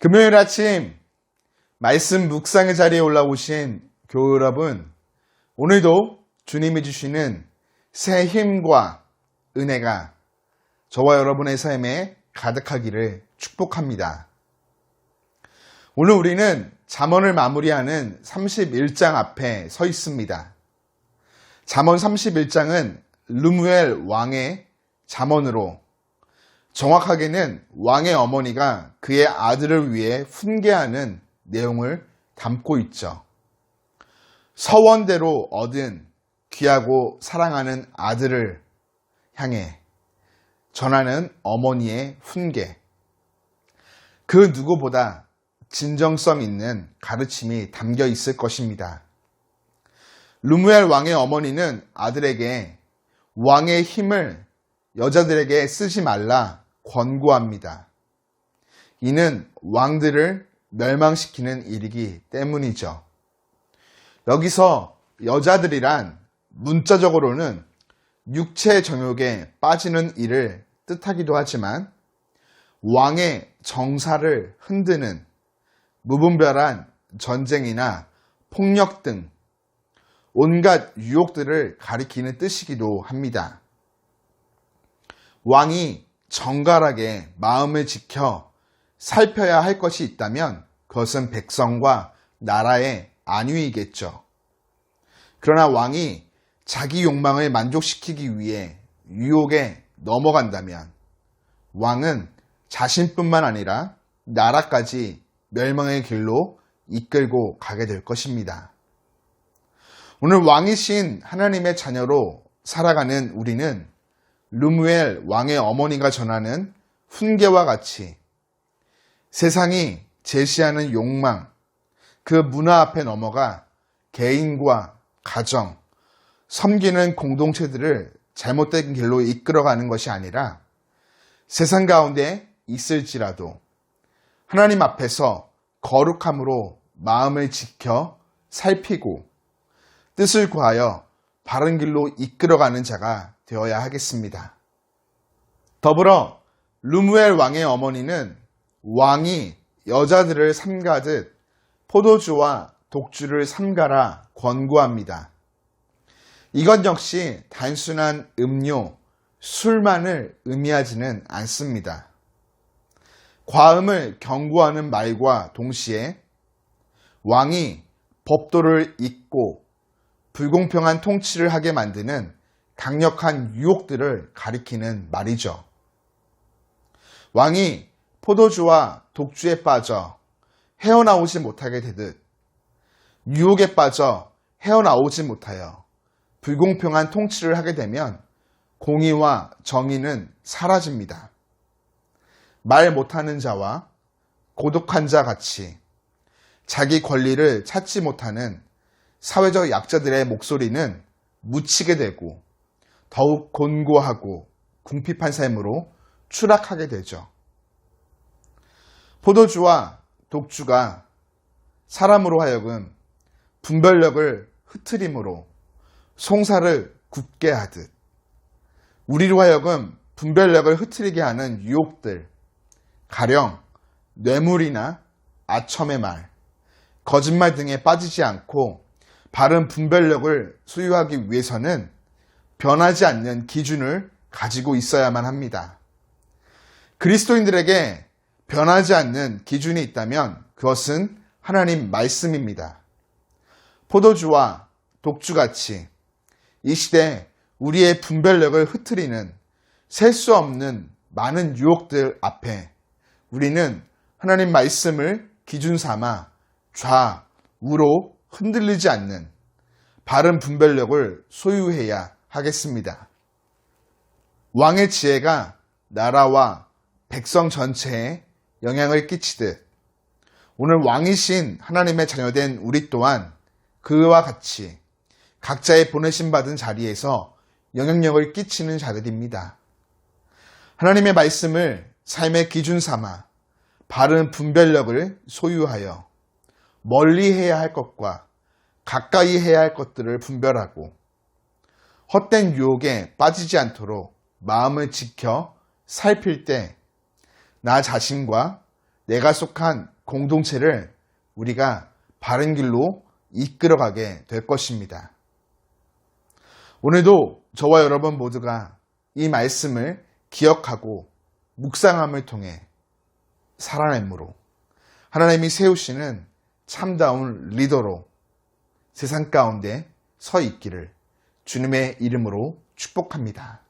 금요일 아침 말씀 묵상의 자리에 올라오신 교우 여러분, 오늘도 주님이 주시는 새 힘과 은혜가 저와 여러분의 삶에 가득하기를 축복합니다. 오늘 우리는 잠언을 마무리하는 31장 앞에 서 있습니다. 잠언 31장은 르무엘 왕의 잠언으로 정확하게는 왕의 어머니가 그의 아들을 위해 훈계하는 내용을 담고 있죠. 서원대로 얻은 귀하고 사랑하는 아들을 향해 전하는 어머니의 훈계. 그 누구보다 진정성 있는 가르침이 담겨 있을 것입니다. 루무엘 왕의 어머니는 아들에게 왕의 힘을 여자들에게 쓰지 말라 권고합니다. 이는 왕들을 멸망시키는 일이기 때문이죠. 여기서 여자들이란 문자적으로는 육체 정욕에 빠지는 일을 뜻하기도 하지만 왕의 정사를 흔드는 무분별한 전쟁이나 폭력 등 온갖 유혹들을 가리키는 뜻이기도 합니다. 왕이 정갈하게 마음을 지켜 살펴야 할 것이 있다면 그것은 백성과 나라의 안위이겠죠. 그러나 왕이 자기 욕망을 만족시키기 위해 유혹에 넘어간다면 왕은 자신뿐만 아니라 나라까지 멸망의 길로 이끌고 가게 될 것입니다. 오늘 왕이신 하나님의 자녀로 살아가는 우리는 루무엘 왕의 어머니가 전하는 훈계와 같이 세상이 제시하는 욕망, 그 문화 앞에 넘어가 개인과 가정, 섬기는 공동체들을 잘못된 길로 이끌어가는 것이 아니라 세상 가운데 있을지라도 하나님 앞에서 거룩함으로 마음을 지켜 살피고 뜻을 구하여 바른 길로 이끌어가는 자가 되어야 하겠습니다. 더불어 루무엘 왕의 어머니는 왕이 여자들을 삼가듯 포도주와 독주를 삼가라 권고합니다. 이것 역시 단순한 음료, 술만을 의미하지는 않습니다. 과음을 경고하는 말과 동시에 왕이 법도를 잇고 불공평한 통치를 하게 만드는 강력한 유혹들을 가리키는 말이죠. 왕이 포도주와 독주에 빠져 헤어나오지 못하게 되듯 유혹에 빠져 헤어나오지 못하여 불공평한 통치를 하게 되면 공의와 정의는 사라집니다. 말 못하는 자와 고독한 자 같이 자기 권리를 찾지 못하는 사회적 약자들의 목소리는 묻히게 되고 더욱 곤고하고 궁핍한 삶으로 추락하게 되죠. 포도주와 독주가 사람으로 하여금 분별력을 흐트림으로 송사를 굽게 하듯 우리로 하여금 분별력을 흐트리게 하는 유혹들, 가령 뇌물이나 아첨의 말, 거짓말 등에 빠지지 않고 바른 분별력을 소유하기 위해서는 변하지 않는 기준을 가지고 있어야만 합니다. 그리스도인들에게 변하지 않는 기준이 있다면 그것은 하나님 말씀입니다. 포도주와 독주같이 이 시대 우리의 분별력을 흐트리는 셀 수 없는 많은 유혹들 앞에 우리는 하나님 말씀을 기준 삼아 좌 우로 흔들리지 않는 바른 분별력을 소유해야 하겠습니다. 왕의 지혜가 나라와 백성 전체에 영향을 끼치듯 오늘 왕이신 하나님의 자녀된 우리 또한 그와 같이 각자의 보내심 받은 자리에서 영향력을 끼치는 자들입니다. 하나님의 말씀을 삶의 기준 삼아 바른 분별력을 소유하여 멀리 해야 할 것과 가까이 해야 할 것들을 분별하고 헛된 유혹에 빠지지 않도록 마음을 지켜 살필 때 나 자신과 내가 속한 공동체를 우리가 바른 길로 이끌어가게 될 것입니다. 오늘도 저와 여러분 모두가 이 말씀을 기억하고 묵상함을 통해 살아내므로 하나님이 세우시는 참다운 리더로 세상 가운데 서 있기를 주님의 이름으로 축복합니다.